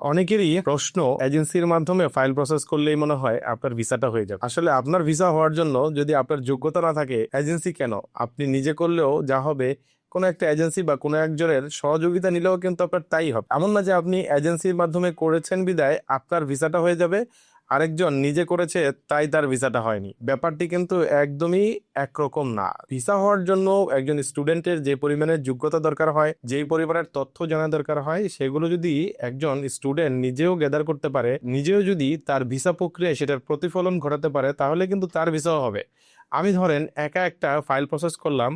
অনেকেরই প্রশ্ন এজেন্সির মাধ্যমে ফাইল প্রসেস করলেই মনে হয় আপনার ভিসাটা হয়ে যাবে। আসলে আপনার ভিসা হওয়ার জন্য যদি আপনার যোগ্যতা না থাকে এজেন্সি কেন? আপনি নিজে করলেও যা হবে, কোনো একটা এজেন্সি বা কোনো একজনের সহযোগিতা নিলেও কিন্তু আপনার তাই হবে। এমন না যে আপনি এজেন্সির মাধ্যমে করেছেন বিদায়, আপনার ভিসাটা হয়ে যাবে আরেকজন নিজে করেছে, তাই তার ভিসাটা হয়নি। ব্যাপারটি কিন্তু একদমই একরকম না। ভিসা হওয়ার জন্য একজন স্টুডেন্টের যে পরিমাণের যোগ্যতা দরকার হয়, যেই পরিমাণের তথ্য জানা দরকার হয়, সেগুলো যদি একজন স্টুডেন্ট নিজেও গ্যাদার করতে পারে, নিজেও যদি তার ভিসা প্রক্রিয়ায় সেটার প্রতিফলন ঘটাতে পারে, তাহলে কিন্তু তার ভিসাও হবে। আমি ধরেন একা একটা ফাইল প্রসেস করলাম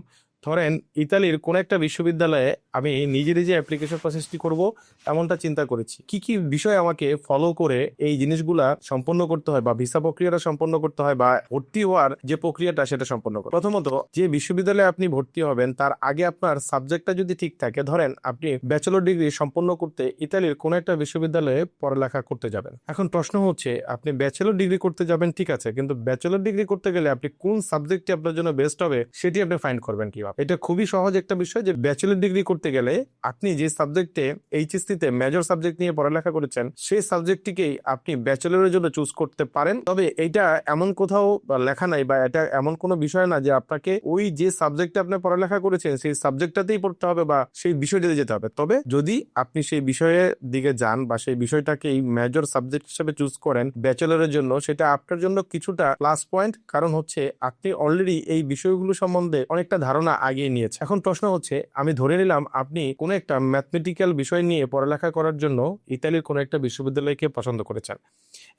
ধরেন, ইতালির কোন একটা বিশ্ববিদ্যালয়ে আমি নিজে নিজে অ্যাপ্লিকেশন প্রসেসটি করব, এমনটা চিন্তা করেছি। কি কি বিষয় আমাকে ফলো করে এই জিনিসগুলা সম্পন্ন করতে হয় বা ভিসা প্রক্রিয়াটা সম্পন্ন করতে হয় বা ভর্তি হওয়ার যে প্রক্রিয়াটা, সেটা সম্পন্ন করতে প্রথমত, যে বিশ্ববিদ্যালয়ে আপনি ভর্তি হবেন, তার আগে আপনার সাবজেক্টটা যদি ঠিক থাকে, ধরেন আপনি ব্যাচেলর ডিগ্রি সম্পন্ন করতে ইতালির কোন একটা বিশ্ববিদ্যালয়ে পড়ালেখা করতে যাবেন। এখন প্রশ্ন হচ্ছে, আপনি ব্যাচেলর ডিগ্রি করতে যাবেন, ঠিক আছে, কিন্তু ব্যাচেলর ডিগ্রি করতে গেলে আপনি কোন সাবজেক্টটি আপনার জন্য বেস্ট হবে, সেটি আপনি ফাইন্ড করবেন কীভাবে? এটা খুবই সহজ একটা বিষয় যে ব্যাচেলর ডিগ্রি করতে গেলে আপনি যে সাবজেক্টে এইচএসসি তে মেজর সাবজেক্ট নিয়ে পড়ালেখা করেছেন, সেই সাবজেক্টটিকেই আপনি ব্যাচেলরের জন্য চুজ করতে পারেন। তবে এটা এমন কোথাও লেখা নাই বা এটা এমন কোনো বিষয় না যে আপনাকে ওই যে সাবজেক্টে আপনি পড়ালেখা করেছেন, সেই সাবজেক্টটাতেই পড়তে হবে বা সেই বিষয়টিতে যেতে হবে। তবে যদি আপনি সেই বিষয়ের দিকে যান বা সেই বিষয়টাকে এই মেজর সাবজেক্ট হিসেবে চুজ করেন ব্যাচেলরের জন্য, সেটা আপনার জন্য কিছুটা প্লাস পয়েন্ট কারণ হচ্ছে আপনি অলরেডি এই বিষয়গুলো সম্বন্ধে অনেকটা ধারণা আগিয়ে নিয়েছে। এখন প্রশ্ন হচ্ছে, আমি ধরে নিলাম আপনি কোনো একটা ম্যাথমেটিক্যাল বিষয় নিয়ে পড়ালেখা করার জন্য ইতালির কোনো একটা বিশ্ববিদ্যালয়কে পছন্দ করেছেন।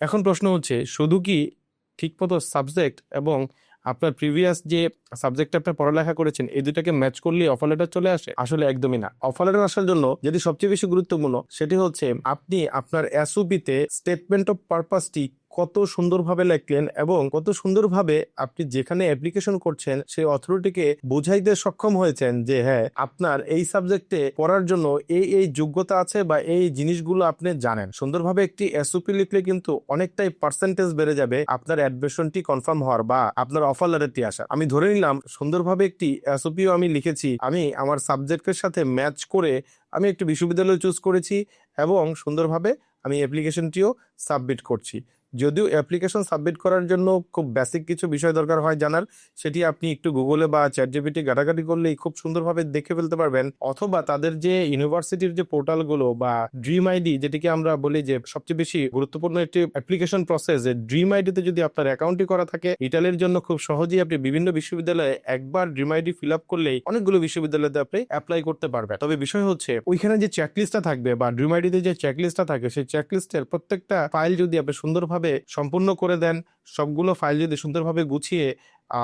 এখন প্রশ্ন হচ্ছে, শুধু কি ঠিকমতো সাবজেক্ট এবং আপনার প্রিভিয়াস যে সাবজেক্টে আপনি পড়ালেখা করেছেন, এই দুটাকে ম্যাচ করলে অফার লেটার চলে আসে? আসলে একদমই না। অফার লেটার আসার জন্য যেটি সবচেয়ে বেশি গুরুত্বপূর্ণ, সেটি হচ্ছে আপনি আপনার এসওপিতে স্টেটমেন্ট অফ পারপাসটি কত সুন্দরভাবে লিখলেন এবং কত সুন্দরভাবে আপনি যেখানে অ্যাপ্লিকেশন করছেন, সেই অথরিটিকে বোঝাইতে সক্ষম হয়েছেন যে হ্যাঁ আপনার এই সাবজেক্টে পড়ার জন্য এই এই যোগ্যতা আছে বা এই জিনিসগুলো আপনি জানেন। সুন্দরভাবে একটি এসওপি লিখলে কিন্তু অনেকটাই পার্সেন্টেজ বেড়ে যাবে আপনার অ্যাডমিশনটি কনফার্ম হওয়ার বা আপনার অফার লেটারটি আসার। আমি ধরে নিলাম, সুন্দরভাবে একটি এসওপিও আমি লিখেছি। আমি আমার সাবজেক্টের সাথে ম্যাচ করে আমি একটি বিশ্ববিদ্যালয় চুজ করেছি এবং সুন্দরভাবে আমি অ্যাপ্লিকেশনটিও সাবমিট করছি। যদিও অ্যাপ্লিকেশন সাবমিট করার জন্য খুব বেসিক কিছু বিষয় দরকার হয় জানার, সেটি আপনি একটু গুগলে বা চ্যাট জিপিটি করলেই খুব সুন্দরভাবে দেখে ফেলতে পারবেন। অথবা তাদের যে ইউনিভার্সিটির যে পোর্টালগুলো বা ড্রিম আইডি যেটিকে আমরা বলি যে সবচেয়ে বেশি গুরুত্বপূর্ণ একটি অ্যাপ্লিকেশন প্রসেস যে ড্রিম আইডিতে যদি আপনার অ্যাকাউন্টটি করা থাকে ইটালির জন্য খুব সহজেই আপনি বিভিন্ন বিশ্ববিদ্যালয়ে একবার ড্রিম আইডি ফিল আপ করলেই অনেকগুলো বিশ্ববিদ্যালয়তে আপনি অ্যাপ্লাই করতে পারবেন। তবে বিষয় হচ্ছে, ওইখানে যে চেকলিস্টটা থাকবে বা ড্রিম আইডিতে যে চেকলিস্টটা থাকে, সেই চেকলিস্টের প্রত্যেকটা ফাইল যদি আপনি সুন্দরভাবে সম্পূর্ণ করে দেন, সবগুলো ফাইল যদি সুন্দরভাবে গুছিয়ে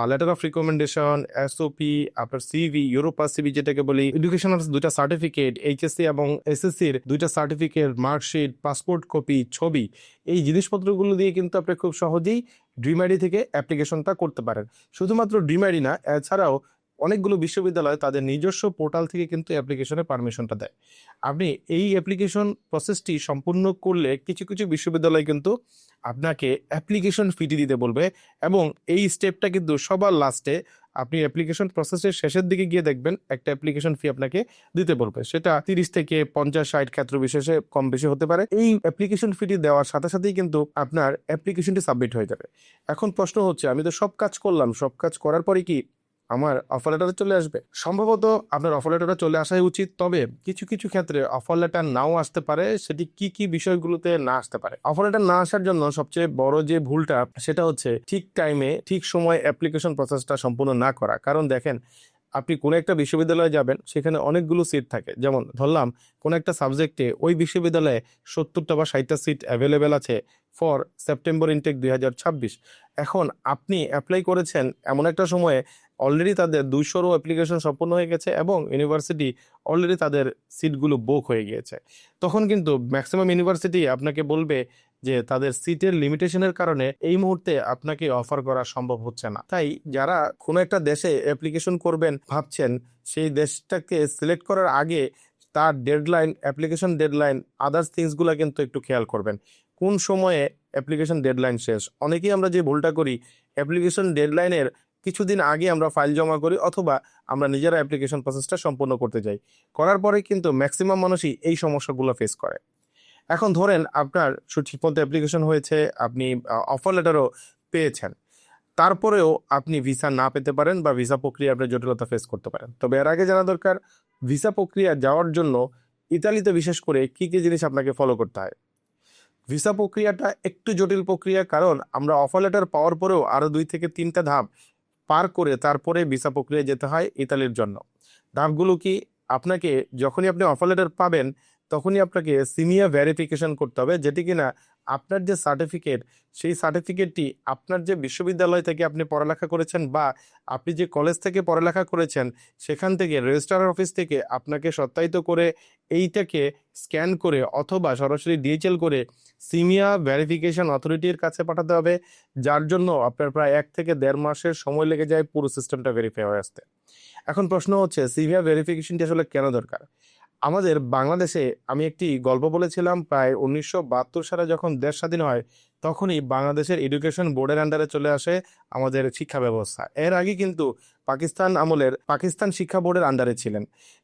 লেটার অফ রিকমেন্ডেশন এসওপি আপনার সিভি ইউরোপা সিভি যেটাকে বলি এডুকেশনাল দুইটা সার্টিফিকেট এইচএসসি এবং এসএসসির দুইটা সার্টিফিকেট মার্কশিট পাসপোর্ট কপি ছবি, এই জিনিসপত্রগুলো দিয়ে কিন্তু আপনি খুব সহজেই ড্রিম আইডি থেকে অ্যাপ্লিকেশনটা করতে পারেন। শুধুমাত্র ড্রিম আইডি না, এছাড়াও অনেকগুলো বিশ্ববিদ্যালয় তাদের নিজস্ব পোর্টাল থেকে কিন্তু অ্যাপ্লিকেশনের পারমিশনটা দেয়। আপনি এই অ্যাপ্লিকেশন প্রসেসটি সম্পূর্ণ করলে কিছু কিছু বিশ্ববিদ্যালয় কিন্তু আপনাকে অ্যাপ্লিকেশন ফিটি দিতে বলবে এবং এই স্টেপটা কিন্তু সবার লাস্টে আপনি অ্যাপ্লিকেশন প্রসেসের শেষের দিকে গিয়ে দেখবেন একটা অ্যাপ্লিকেশন ফি আপনাকে দিতে বলবে। সেটা তিরিশ থেকে পঞ্চাশ, ষাট ক্ষেত্র বিশেষে কম বেশি হতে পারে। এই অ্যাপ্লিকেশন ফিটি দেওয়ার সাথে সাথেই কিন্তু আপনার অ্যাপ্লিকেশনটি সাবমিট হয়ে যাবে। এখন প্রশ্ন হচ্ছে, আমি তো সব কাজ করলাম, সব কাজ করার পরে কি আমার অফার লেটার চলে আসবে। সম্ভবত আপনার অফার লেটারটা চলে আসাই উচিত, তবে কিছু কিছু ক্ষেত্রে অফার লেটার নাও আসতে পারে, সেটি কি কি বিষয়গুলোতে না আসতে পারে। অফার লেটার না আসার জন্য সবচেয়ে বড় যে ভুলটা, সেটা হচ্ছে ঠিক টাইমে ঠিক সময় অ্যাপ্লিকেশন প্রসেসটা সম্পূর্ণ না করা। কারণ দেখেন আপনি কোনো একটা বিশ্ববিদ্যালয়ে যাবেন, সেখানে অনেকগুলো সিট থাকে। যেমন ধরলাম, কোনো একটা সাবজেক্টে ওই বিশ্ববিদ্যালয়ে সত্তরটা বা ষাটটা সিট অ্যাভেলেবেল আছে ফর সেপ্টেম্বর ইনটেক দুই হাজার ছাব্বিশ। এখন আপনি অ্যাপ্লাই করেছেন এমন একটা সময়ে অলরেডি তাদের দুইশোরও অ্যাপ্লিকেশন সম্পূর্ণ হয়ে গেছে এবং ইউনিভার্সিটি অলরেডি তাদের সিটগুলো বুক হয়ে গিয়েছে। তখন কিন্তু ম্যাক্সিমাম ইউনিভার্সিটি আপনাকে বলবে যে তাদের সিটের লিমিটেশনের কারণে এই মুহূর্তে আপনাকে অফার করা সম্ভব হচ্ছে না। তাই যারা কোনো একটা দেশে অ্যাপ্লিকেশন করবেন ভাবছেন, সেই দেশটাকে সিলেক্ট করার আগে তার ডেডলাইন, অ্যাপ্লিকেশন ডেডলাইন, আদার্স থিংসগুলো কিন্তু একটু খেয়াল করবেন। কোন সময়ে অ্যাপ্লিকেশন ডেডলাইন শেষ? অনেকেই আমরা যে ভুলটা করি, অ্যাপ্লিকেশন ডেডলাইনের কিছুদিন আগে আমরা ফাইল জমা করি অথবা আমরা নিজেরা অ্যাপ্লিকেশন প্রসেসটা সম্পূর্ণ করতে যাই। করার পরে কিন্তু ম্যাক্সিমাম মানুষই এই সমস্যাগুলো ফেস করে। এখন ধরেন আপনার ঠিকমতো অ্যাপ্লিকেশন হয়েছে, আপনি অফার লেটারও পেয়েছেন। তারপরেও আপনি ভিসা না পেতে পারেন বা ভিসা প্রক্রিয়া আপনার জটিলতা ফেস করতে পারেন। তবে এর আগে জানা দরকার ভিসা প্রক্রিয়া যাওয়ার জন্য ইতালিতে বিশেষ করে কি কি জিনিস আপনাকে ফলো করতে হয়? ভিসা প্রক্রিয়াটা একটু জটিল প্রক্রিয়া কারণ আমরা অফার লেটার পাওয়ার পরেও আরও দুই থেকে তিনটা ধাপ পার করে তারপরে ভিসা প্রক্রিয়া যেতে হয় ইতালির জন্য। ধাপগুলো কি? আপনাকে যখনই আপনি অফার লেটার পাবেন তখনই আপনাকে সিনিয়র ভেরিফিকেশন করতে হবে, যেটি কিনা আপনার যে সার্টিফিকেট সেই সার্টিফিকেটটি আপনার যে বিশ্ববিদ্যালয় থেকে আপনি পড়ালেখা করেছেন বা আপনি যে কলেজ থেকে পড়ালেখা করেছেন, সেখান থেকে রেজিস্ট্রার অফিস থেকে আপনাকে সত্যায়িত করে এইটাকে স্ক্যান করে অথবা সরাসরি ডিএচএল করে সিমিয়া ভেরিফিকেশন অথরিটির কাছে পাঠাতে হবে, যার জন্য আপনার প্রায় এক থেকে দেড় মাসের সময় লেগে যায় পুরো সিস্টেমটা ভেরিফাই হয়ে আসতে। এখন প্রশ্ন হচ্ছে সিভিয়ার ভেরিফিকেশনটি আসলে কেন দরকার? আমাদের বাংলাদেশে আমি একটি গল্প বলেছিলাম প্রায় উনিশশো বাহাত্তর সালে যখন দেশ স্বাধীন হয় তখনই বাংলাদেশের এডুকেশন বোর্ডের আন্ডারে চলে আসে আমাদের শিক্ষা ব্যবস্থা। এর আগে কিন্তু পাকিস্তান আমলের, পাকিস্তান শিক্ষা বোর্ডের আন্ডারে ছিলেন।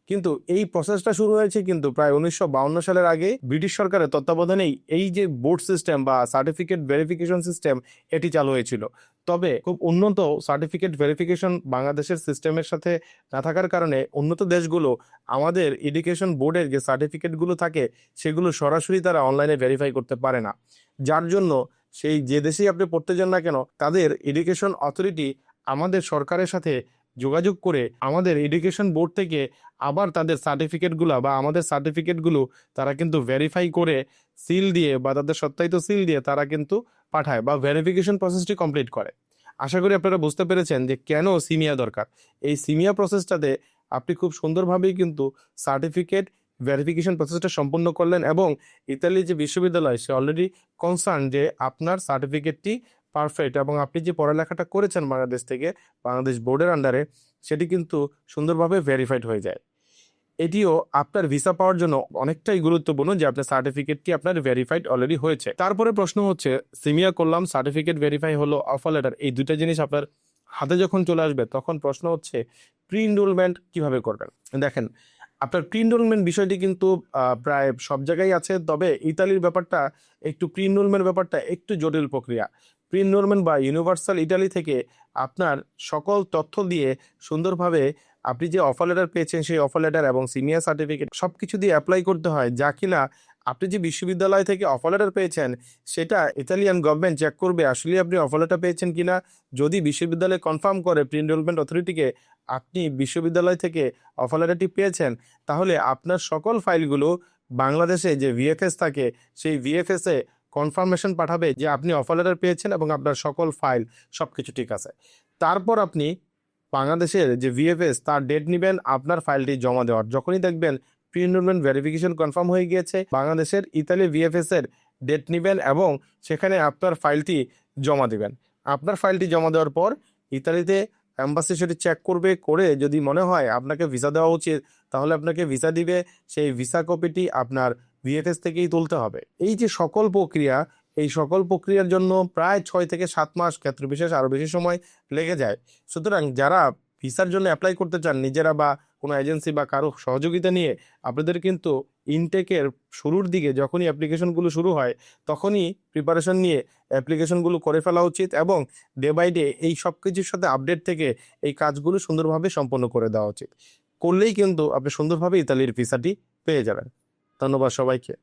কিন্তু এই প্রসেসটা শুরু হয়েছে কিন্তু প্রায় উনিশশো সালের আগে ব্রিটিশ সরকারের তত্ত্বাবধানেই এই যে বোর্ড সিস্টেম বা সার্টিফিকেট ভেরিফিকেশন সিস্টেম এটি চালু হয়েছিল। তবে খুব উন্নত সার্টিফিকেট ভেরিফিকেশন বাংলাদেশের সিস্টেমের সাথে না থাকার কারণে উন্নত দেশগুলো আমাদের এডুকেশন বোর্ডের যে সার্টিফিকেটগুলো থাকে সেগুলো সরাসরি তারা অনলাইনে ভেরিফাই করতে পারে না। যার জন্য সেই যে দেশেই আপনি পড়তে যান না কেন, তাদের এডুকেশন অথরিটি আমাদের সরকারের সাথে যোগাযোগ করে আমাদের এডুকেশন বোর্ড থেকে আবার তাদের সার্টিফিকেটগুলো বা আমাদের সার্টিফিকেটগুলো তারা কিন্তু ভেরিফাই করে সিল দিয়ে বা তাদের সত্যায়িত সিল দিয়ে তারা কিন্তু পাঠায় বা ভেরিফিকেশন প্রসেসটি কমপ্লিট করে। আশা করি আপনারা বুঝতে পেরেছেন যে কেন সিমিয়া দরকার। এই সিমিয়া প্রসেসটাতে আপনি খুব সুন্দরভাবেই কিন্তু সার্টিফিকেট ভেরিফিকেশন প্রসেসটা সম্পূর্ণ করলেন এবং ইতালির যে বিশ্ববিদ্যালয়, সে অলরেডি কনসার্ন যে আপনার সার্টিফিকেটটি পারফেক্ট এবং আপনি যে পড়ালেখাটা করেছেন বাংলাদেশ থেকে, বাংলাদেশ বোর্ডের আন্ডারে সেটি কিন্তু সুন্দরভাবে ভেরিফাইড হয়ে যায়। এটিও আপনার ভিসা পাওয়ার জন্য অনেকটাই গুরুত্বপূর্ণ যে আপনার সার্টিফিকেটটি আপনার ভেরিফাইড অলরেডি হয়েছে। তারপরে প্রশ্ন হচ্ছে, সিমিয়া করলাম সার্টিফিকেট ভেরিফাই হলো অফার লেটার এই দুইটা জিনিস আপনার হাতে যখন চলে আসবে, তখন প্রশ্ন হচ্ছে প্রি ইনরোলমেন্ট কীভাবে করবেন? দেখেন আপনার প্রি রোলমেন্ট বিষয়টি কিন্তু প্রায় সব জায়গায় আছে, তবে ইতালির ব্যাপারটা একটু প্রি রোলমেন্ট ব্যাপারটা একটু জটিল প্রক্রিয়া। প্রি এনরোলমেন্ট বা ইউনিভার্সাল ইটালি থেকে আপনার সকল তথ্য দিয়ে সুন্দরভাবে আপনি যে অফার লেটার পেয়েছেন, সেই অফার লেটার এবং সিনিয়র সার্টিফিকেট সব কিছু দিয়ে অ্যাপ্লাই করতে হয়, যা কিনা আপনি যে বিশ্ববিদ্যালয় থেকে অফার লেটার পেয়েছেন, সেটা ইতালিয়ান গভর্নমেন্ট চেক করবে আসলে আপনি অফার লেটার পেয়েছেন কিনা? যদি বিশ্ববিদ্যালয় কনফার্ম করে প্রি এনরোলমেন্ট অথরিটিকে আপনি বিশ্ববিদ্যালয় থেকে অফার লেটারটি পেয়েছেন, তাহলে আপনার সকল ফাইলগুলো বাংলাদেশে যে ভিএফএস থাকে, সেই ভিএফএস কনফার্মেশন পাঠাবে যে আপনি অফার লেটার পেয়েছেন এবং আপনার সকল ফাইল সব কিছু ঠিক আছে। তারপর আপনি বাংলাদেশের যে ভিএফএস তার ডেট নেবেন, আপনার ফাইলটি জমা দেওয়ার। যখনই দেখবেন প্রি এনরোলমেন্ট ভেরিফিকেশন কনফার্ম হয়ে গিয়েছে। বাংলাদেশের ইতালি ভিএফএস এর ডেট নেবেন এবং সেখানে আপনার ফাইলটি জমা দেবেন। আপনার ফাইলটি জমা দেওয়ার পর ইতালিতে অ্যাম্বাসি সেটি চেক করবে, করে যদি মনে হয় আপনাকে ভিসা দেওয়া উচিত, তাহলে আপনাকে ভিসা দিবে। সেই ভিসা কপিটি আপনার ভিএফএস থেকেই তুলতে হবে। এই যে সকল প্রক্রিয়া, এই সকল প্রক্রিয়ার জন্য প্রায় ছয় থেকে সাত মাস ক্ষেত্র বিশেষ আরও বেশি সময় লেগে যায়। সুতরাং যারা ভিসার জন্য অ্যাপ্লাই করতে চান, নিজেরা বা কোনো এজেন্সি বা কারও সহযোগিতা নিয়ে আপনাদের কিন্তু ইনটেকের শুরুর দিকে যখনই অ্যাপ্লিকেশনগুলো শুরু হয়, তখনই প্রিপারেশন নিয়ে অ্যাপ্লিকেশনগুলো করে ফেলা উচিত এবং ডে বাই ডে এই সব কিছুর সাথে আপডেট থেকে এই কাজগুলো সুন্দরভাবে সম্পন্ন করে দেওয়া উচিত। করলেই কিন্তু আপনি সুন্দরভাবে ইতালির ভিসাটি পেয়ে যাবেন। ধন্যবাদ সবাইকে।